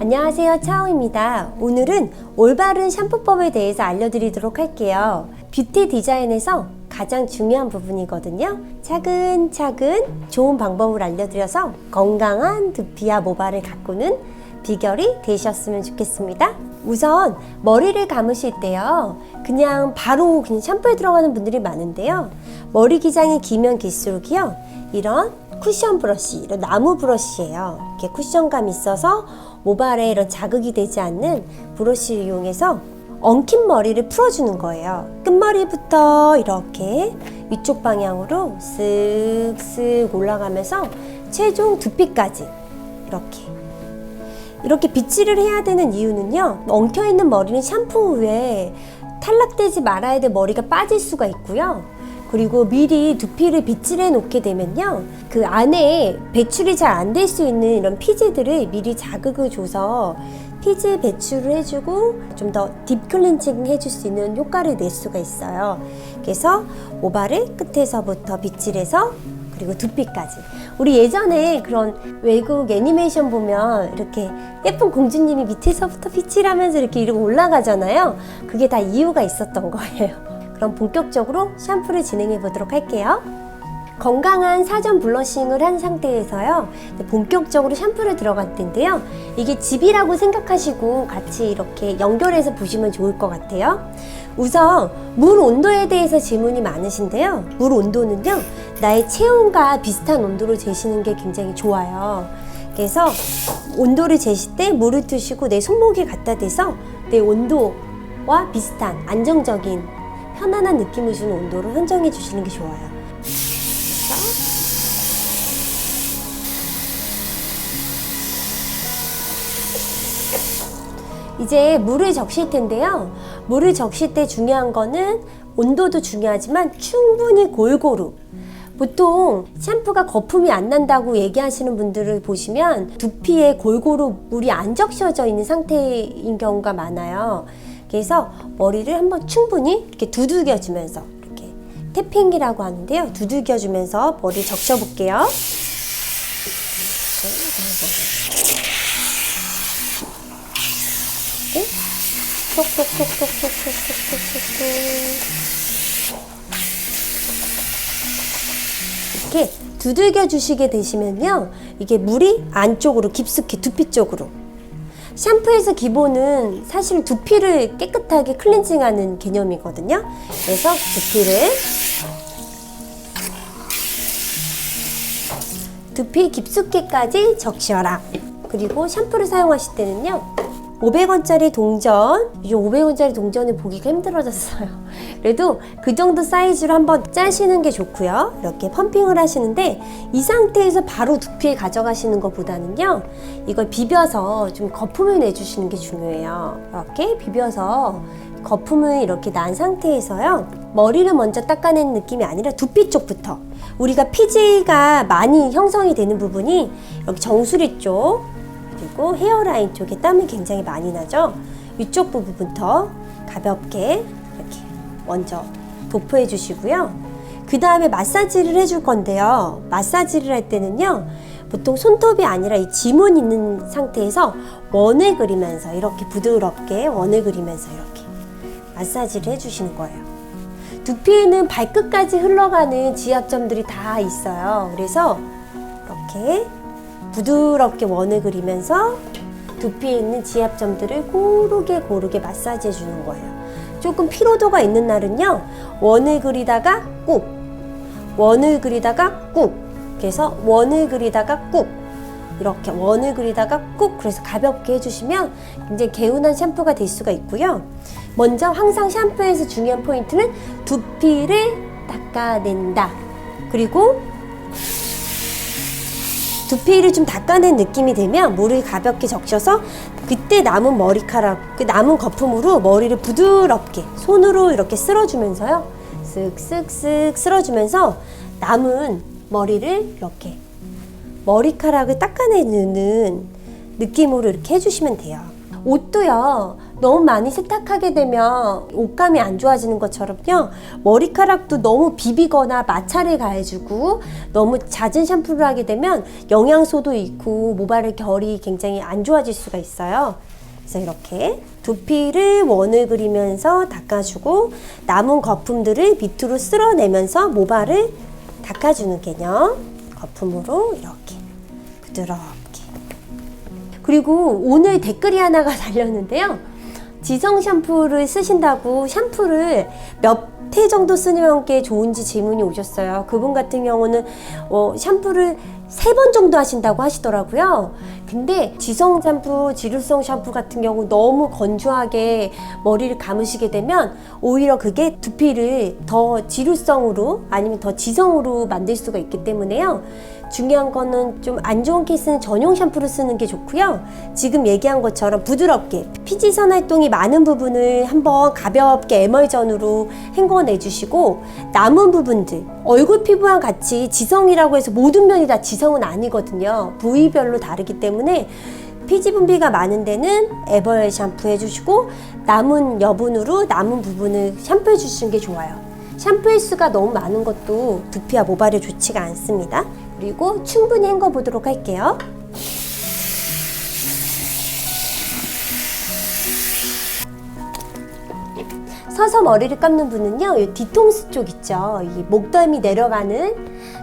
안녕하세요. 차오입니다. 오늘은 올바른 샴푸법에 대해서 알려드리도록 할게요. 뷰티 디자인에서 가장 중요한 부분이거든요. 차근차근 좋은 방법을 알려드려서 건강한 두피와 모발을 가꾸는 비결이 되셨으면 좋겠습니다. 우선 머리를 감으실 때요. 그냥 바로 그냥 샴푸에 들어가는 분들이 많은데요. 머리 기장이 기면 길수록이요. 이런 쿠션 브러쉬, 이런 나무 브러쉬예요. 이렇게 쿠션감 있어서 모발에 이런 자극이 되지 않는 브러쉬를 이용해서 엉킨 머리를 풀어주는 거예요. 끝머리부터 이렇게 위쪽 방향으로 쓱쓱 올라가면서 최종 두피까지 이렇게 이렇게 빗질을 해야 되는 이유는요. 엉켜있는 머리는 샴푸 후에 탈락되지 말아야 될 머리가 빠질 수가 있고요. 그리고 미리 두피를 빗질해 놓게 되면요. 그 안에 배출이 잘 안 될 수 있는 이런 피지들을 미리 자극을 줘서 피지 배출을 해주고 좀 더 딥클렌징 해줄 수 있는 효과를 낼 수가 있어요. 그래서 모발을 끝에서부터 빗질해서 그리고 두피까지. 우리 예전에 그런 외국 애니메이션 보면 이렇게 예쁜 공주님이 밑에서부터 빗질하면서 이렇게 이러고 올라가잖아요. 그게 다 이유가 있었던 거예요. 그럼 본격적으로 샴푸를 진행해 보도록 할게요. 건강한 사전 블러싱을 한 상태에서요. 본격적으로 샴푸를 들어갈 텐데요. 이게 집이라고 생각하시고 같이 이렇게 연결해서 보시면 좋을 것 같아요. 우선 물 온도에 대해서 질문이 많으신데요. 물 온도는요. 나의 체온과 비슷한 온도로 재시는 게 굉장히 좋아요. 그래서 온도를 재실 때 물을 드시고 내 손목에 갖다 대서 내 온도와 비슷한 안정적인 편안한 느낌을 주는 온도로 선정해 주시는 게 좋아요. 이제 물을 적실 텐데요. 물을 적실 때 중요한 거는 온도도 중요하지만 충분히 골고루. 보통 샴푸가 거품이 안 난다고 얘기하시는 분들을 보시면 두피에 골고루 물이 안 적셔져 있는 상태인 경우가 많아요. 그래서 머리를 한번 충분히 이렇게 두들겨주면서 이렇게 태핑이라고 하는데요. 두들겨주면서 머리 적셔볼게요. 이렇게 두들겨 주시게 되시면요. 이게 물이 안쪽으로 깊숙이 두피 쪽으로 샴푸에서 기본은 사실 두피를 깨끗하게 클렌징하는 개념이거든요. 그래서 두피를 두피 깊숙이까지 적셔라. 그리고 샴푸를 사용하실 때는요. 500원짜리 동전, 이 500원짜리 동전을 보기가 힘들어졌어요. 그래도 그 정도 사이즈로 한번 짜시는 게 좋고요. 이렇게 펌핑을 하시는데 이 상태에서 바로 두피에 가져가시는 것보다는요. 이걸 비벼서 좀 거품을 내주시는 게 중요해요. 이렇게 비벼서 거품을 이렇게 난 상태에서요. 머리를 먼저 닦아내는 느낌이 아니라 두피 쪽부터 우리가 피지가 많이 형성이 되는 부분이 여기 정수리 쪽 그리고 헤어라인 쪽에 땀이 굉장히 많이 나죠. 이쪽 부분부터 가볍게 이렇게 먼저 도포해 주시고요. 그 다음에 마사지를 해줄 건데요. 마사지를 할 때는요. 보통 손톱이 아니라 이 지문 있는 상태에서 원을 그리면서 이렇게 부드럽게 원을 그리면서 이렇게 마사지를 해주시는 거예요. 두피에는 발끝까지 흘러가는 지압점들이 다 있어요. 그래서 이렇게 부드럽게 원을 그리면서 두피에 있는 지압점들을 고르게 고르게 마사지해 주는 거예요. 조금 피로도가 있는 날은요, 원을 그리다가 꾹, 원을 그리다가 꾹, 그래서 원을 그리다가 꾹, 이렇게 원을 그리다가 꾹, 그래서 가볍게 해주시면 굉장히 개운한 샴푸가 될 수가 있고요. 먼저 항상 샴푸에서 중요한 포인트는 두피를 닦아낸다. 그리고 두피를 좀 닦아낸 느낌이 되면 물을 가볍게 적셔서 그때 남은 머리카락, 그 남은 거품으로 머리를 부드럽게 손으로 이렇게 쓸어주면서요. 쓱쓱쓱 쓸어주면서 남은 머리를 이렇게 머리카락을 닦아내는 느낌으로 이렇게 해주시면 돼요. 옷도요. 너무 많이 세탁하게 되면 옷감이 안 좋아지는 것처럼요. 머리카락도 너무 비비거나 마찰을 가해주고 너무 잦은 샴푸를 하게 되면 영양소도 잃고 모발의 결이 굉장히 안 좋아질 수가 있어요. 그래서 이렇게 두피를 원을 그리면서 닦아주고 남은 거품들을 밑으로 쓸어내면서 모발을 닦아주는 개념. 거품으로 이렇게 부드럽게. 그리고 오늘 댓글이 하나가 달렸는데요. 지성 샴푸를 쓰신다고 샴푸를 몇회 정도 쓰는 게 좋은지 질문이 오셨어요. 그분 같은 경우는 어, 샴푸를 세 번 정도 하신다고 하시더라고요. 근데 지성 샴푸, 지루성 샴푸 같은 경우 너무 건조하게 머리를 감으시게 되면 오히려 그게 두피를 더 지루성으로 아니면 더 지성으로 만들 수가 있기 때문에요. 중요한 거는 좀 안 좋은 케이스는 전용 샴푸를 쓰는 게 좋고요. 지금 얘기한 것처럼 부드럽게 피지선 활동이 많은 부분을 한번 가볍게 에멀전으로 헹궈내 주시고 남은 부분들 얼굴 피부와 같이 지성이라고 해서 모든 면이 다 지성은 아니거든요. 부위별로 다르기 때문에 피지 분비가 많은 데는 에벌 샴푸 해주시고 남은 여분으로 남은 부분을 샴푸해 주시는 게 좋아요. 샴푸 횟수가 너무 많은 것도 두피와 모발에 좋지가 않습니다. 그리고 충분히 헹궈 보도록 할게요. 서서 머리를 감는 분은요, 이 뒤통수 쪽 있죠. 이 목덜미 내려가는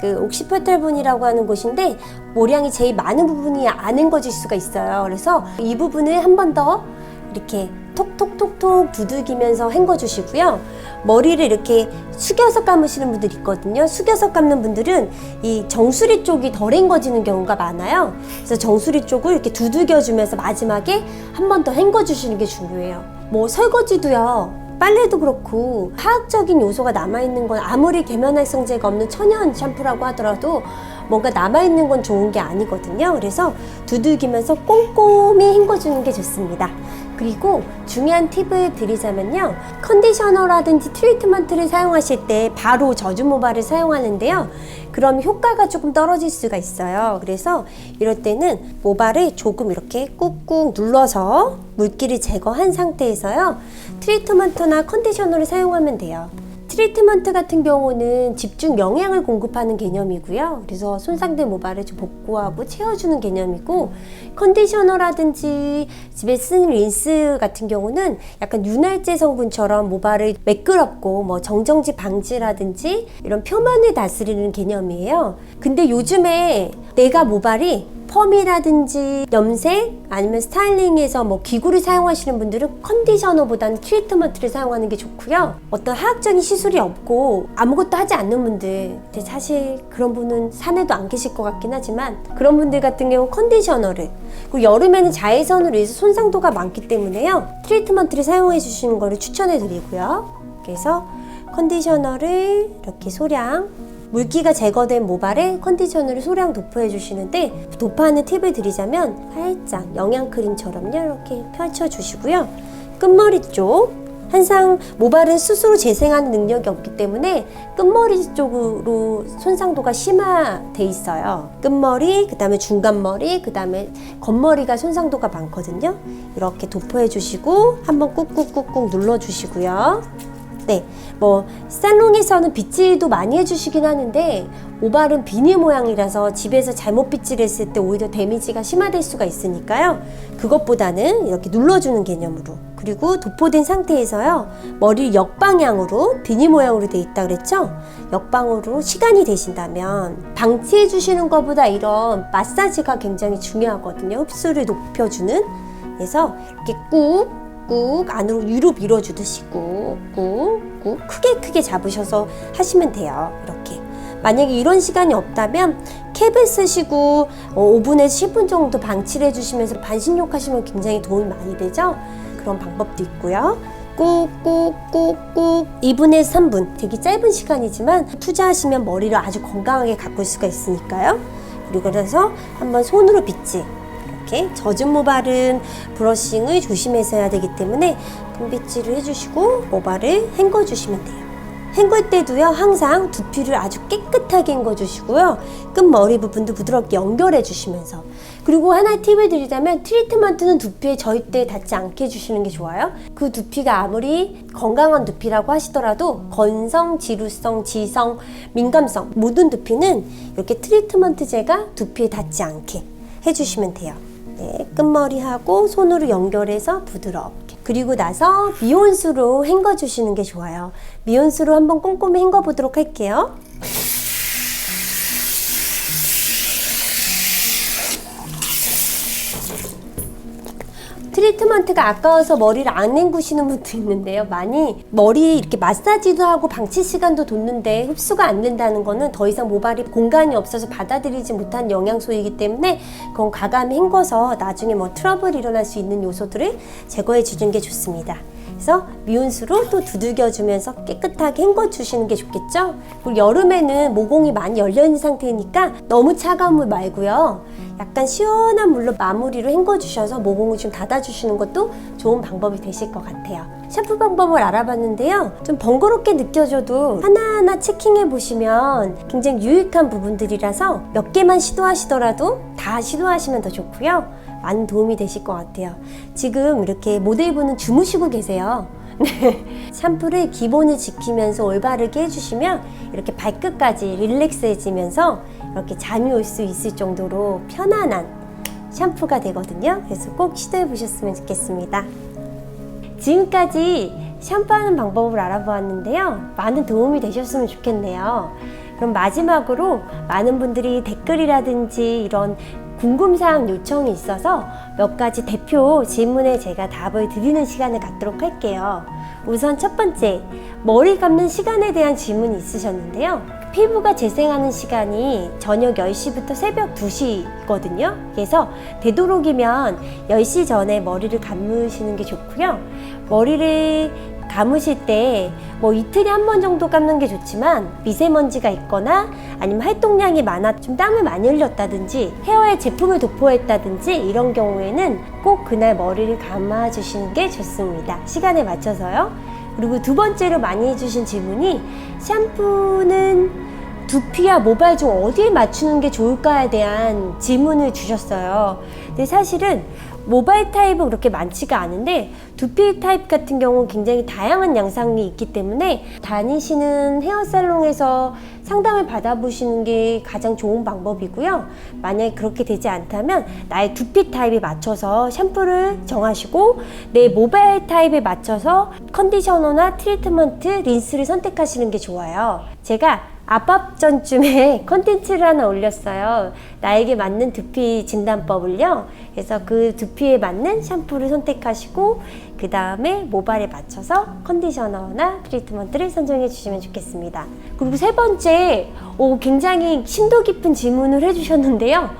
그 옥시퍼털분이라고 하는 곳인데 모량이 제일 많은 부분이 안 헹궈질 수가 있어요. 그래서 이 부분을 한 번 더 이렇게 톡톡톡톡 두들기면서 헹궈 주시고요. 머리를 이렇게 숙여서 감으시는 분들 있거든요. 숙여서 감는 분들은 이 정수리 쪽이 덜 헹궈지는 경우가 많아요. 그래서 정수리 쪽을 이렇게 두들겨 주면서 마지막에 한 번 더 헹궈 주시는 게 중요해요. 뭐 설거지도요. 빨래도 그렇고 화학적인 요소가 남아있는 건 아무리 계면활성제가 없는 천연 샴푸라고 하더라도 뭔가 남아있는 건 좋은 게 아니거든요. 그래서 두들기면서 꼼꼼히 헹궈주는 게 좋습니다. 그리고 중요한 팁을 드리자면요. 컨디셔너라든지 트리트먼트를 사용하실 때 바로 젖은 모발을 사용하는데요. 그럼 효과가 조금 떨어질 수가 있어요. 그래서 이럴 때는 모발을 조금 이렇게 꾹꾹 눌러서 물기를 제거한 상태에서요. 트리트먼트나 컨디셔너를 사용하면 돼요. 트리트먼트 같은 경우는 집중 영양을 공급하는 개념이고요. 그래서 손상된 모발을 좀 복구하고 채워주는 개념이고, 컨디셔너라든지 집에 쓰는 린스 같은 경우는 약간 윤활제 성분처럼 모발을 매끄럽고 뭐 정정지 방지라든지 이런 표면을 다스리는 개념이에요. 근데 요즘에 내가 모발이 펌이라든지 염색 아니면 스타일링에서 뭐 기구를 사용하시는 분들은 컨디셔너보다는 트리트먼트를 사용하는 게 좋고요. 어떤 화학적인 시술이 없고 아무것도 하지 않는 분들, 근데 사실 그런 분은 산에도 안 계실 것 같긴 하지만 그런 분들 같은 경우 컨디셔너를 그리고 여름에는 자외선으로 인해서 손상도가 많기 때문에요. 트리트먼트를 사용해 주시는 거를 추천해 드리고요. 그래서 컨디셔너를 이렇게 소량 물기가 제거된 모발에 컨디셔너를 소량 도포해 주시는데 도포하는 팁을 드리자면 살짝 영양크림처럼요 이렇게 펼쳐 주시고요 끝머리 쪽 항상 모발은 스스로 재생하는 능력이 없기 때문에 끝머리 쪽으로 손상도가 심화돼 있어요. 끝머리, 그 다음에 중간머리, 그 다음에 겉머리가 손상도가 많거든요. 이렇게 도포해 주시고 한번 꾹꾹꾹꾹 눌러 주시고요. 네, 뭐 살롱에서는 빗질도 많이 해주시긴 하는데 모발은 비닐 모양이라서 집에서 잘못 빗질했을 때 오히려 데미지가 심화될 수가 있으니까요. 그것보다는 이렇게 눌러주는 개념으로 그리고 도포된 상태에서요 머리 역방향으로 비닐 모양으로 돼 있다 그랬죠? 역방으로 시간이 되신다면 방치해 주시는 것보다 이런 마사지가 굉장히 중요하거든요. 흡수를 높여주는 그래서 이렇게 꾹 꾹 안으로 위로 밀어주듯이 꾹꾹 꾹 크게 크게 잡으셔서 하시면 돼요. 이렇게. 만약에 이런 시간이 없다면 캡을 쓰시고 어, 5분에서 10분 정도 방치를 해주시면서 반신욕 하시면 굉장히 도움이 많이 되죠. 그런 방법도 있고요. 꾹꾹꾹꾹 2분에서 3분 되게 짧은 시간이지만 투자하시면 머리를 아주 건강하게 가꿀 수가 있으니까요. 그리고 그래서 한번 손으로 빗지 이렇게 젖은 모발은 브러싱을 조심해서 해야 되기 때문에 분빗질을 해주시고 모발을 헹궈 주시면 돼요. 헹굴 때도요 항상 두피를 아주 깨끗하게 헹궈주시고요 끝머리 부분도 부드럽게 연결해 주시면서. 그리고 하나의 팁을 드리자면 트리트먼트는 두피에 절대 닿지 않게 해주시는 게 좋아요. 그 두피가 아무리 건강한 두피라고 하시더라도 건성, 지루성, 지성, 민감성 모든 두피는 이렇게 트리트먼트제가 두피에 닿지 않게 해주시면 돼요 네, 끝머리하고 손으로 연결해서 부드럽게. 그리고 나서 미온수로 헹궈 주시는 게 좋아요. 미온수로 한번 꼼꼼히 헹궈 보도록 할게요. 트리트먼트가 아까워서 머리를 안 헹구시는 분도 있는데요. 많이 머리 이렇게 마사지도 하고 방치 시간도 뒀는데 흡수가 안 된다는 거는 더 이상 모발이 공간이 없어서 받아들이지 못한 영양소이기 때문에 그건 과감히 헹궈서 나중에 뭐 트러블이 일어날 수 있는 요소들을 제거해 주는 게 좋습니다. 그래서 미온수로 또 두들겨주면서 깨끗하게 헹궈 주시는 게 좋겠죠? 그리고 여름에는 모공이 많이 열려 있는 상태니까 너무 차가운 물 말고요. 약간 시원한 물로 마무리로 헹궈 주셔서 모공을 좀 닫아 주시는 것도 좋은 방법이 되실 것 같아요. 샴푸 방법을 알아봤는데요. 좀 번거롭게 느껴져도 하나하나 체킹해 보시면 굉장히 유익한 부분들이라서 몇 개만 시도하시더라도 다 시도하시면 더 좋고요. 많은 도움이 되실 것 같아요. 지금 이렇게 모델분은 주무시고 계세요. 네. 샴푸를 기본을 지키면서 올바르게 해주시면 이렇게 발끝까지 릴렉스해지면서 이렇게 잠이 올 수 있을 정도로 편안한 샴푸가 되거든요. 그래서 꼭 시도해 보셨으면 좋겠습니다. 지금까지 샴푸하는 방법을 알아보았는데요. 많은 도움이 되셨으면 좋겠네요. 그럼 마지막으로 많은 분들이 댓글이라든지 이런 궁금사항 요청이 있어서 몇 가지 대표 질문에 제가 답을 드리는 시간을 갖도록 할게요. 우선 첫 번째, 머리 감는 시간에 대한 질문이 있으셨는데요. 피부가 재생하는 시간이 저녁 10시부터 새벽 2시거든요. 그래서 되도록이면 10시 전에 머리를 감으시는 게 좋고요. 머리를 감으실 때 뭐 이틀에 한 번 정도 감는 게 좋지만 미세먼지가 있거나 아니면 활동량이 많아 좀 땀을 많이 흘렸다든지 헤어에 제품을 도포했다든지 이런 경우에는 꼭 그날 머리를 감아 주시는 게 좋습니다. 시간에 맞춰서요. 그리고 두 번째로 많이 해주신 질문이 샴푸는 두피와 모발 중 어디에 맞추는 게 좋을까에 대한 질문을 주셨어요. 근데 사실은 모발 타입은 그렇게 많지가 않은데 두피 타입 같은 경우는 굉장히 다양한 양상이 있기 때문에 다니시는 헤어살롱에서 상담을 받아보시는 게 가장 좋은 방법이고요. 만약에 그렇게 되지 않다면 나의 두피 타입에 맞춰서 샴푸를 정하시고 내 모발 타입에 맞춰서 컨디셔너나 트리트먼트, 린스를 선택하시는 게 좋아요. 제가 아밥 전쯤에 컨텐츠를 하나 올렸어요. 나에게 맞는 두피 진단법을요. 그래서 그 두피에 맞는 샴푸를 선택하시고 그 다음에 모발에 맞춰서 컨디셔너나 트리트먼트를 선정해 주시면 좋겠습니다. 그리고 세 번째, 오, 굉장히 심도 깊은 질문을 해주셨는데요.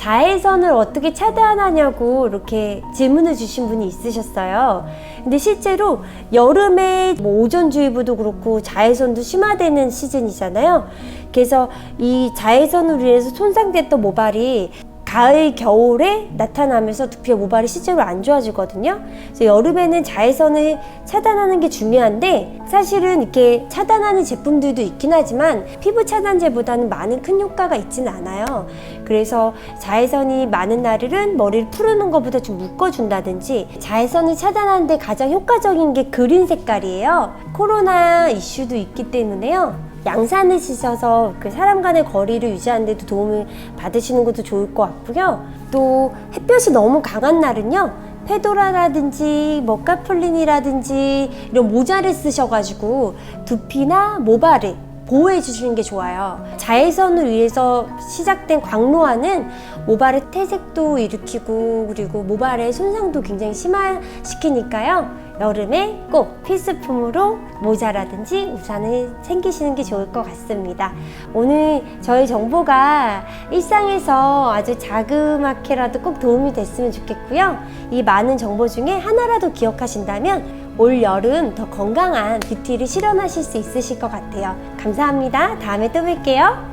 자외선을 어떻게 차단하냐고 이렇게 질문을 주신 분이 있으셨어요. 근데 실제로 여름에 뭐 오존주의보도 그렇고 자외선도 심화되는 시즌이잖아요. 그래서 이 자외선으로 인해서 손상됐던 모발이 가을, 겨울에 나타나면서 두피와 모발이 실제로 안 좋아지거든요. 그래서 여름에는 자외선을 차단하는 게 중요한데 사실은 이렇게 차단하는 제품들도 있긴 하지만 피부 차단제보다는 많은 큰 효과가 있지는 않아요. 그래서 자외선이 많은 날은 머리를 푸르는 것보다 좀 묶어준다든지 자외선을 차단하는데 가장 효과적인 게 그린 색깔이에요. 코로나 이슈도 있기 때문에요. 양산을 씻어서 그 사람 간의 거리를 유지하는 데도 도움을 받으시는 것도 좋을 것 같고요. 또 햇볕이 너무 강한 날은요. 페도라라든지 뭐 카플린이라든지 이런 모자를 쓰셔가지고 두피나 모발을 보호해 주시는 게 좋아요. 자외선을 위해서 시작된 광노화는 모발의 퇴색도 일으키고 그리고 모발의 손상도 굉장히 심화시키니까요. 여름에 꼭 필수품으로 모자라든지 우산을 챙기시는 게 좋을 것 같습니다. 오늘 저희 정보가 일상에서 아주 자그맣게라도 꼭 도움이 됐으면 좋겠고요. 이 많은 정보 중에 하나라도 기억하신다면 올 여름 더 건강한 뷰티를 실현하실 수 있으실 것 같아요. 감사합니다. 다음에 또 뵐게요.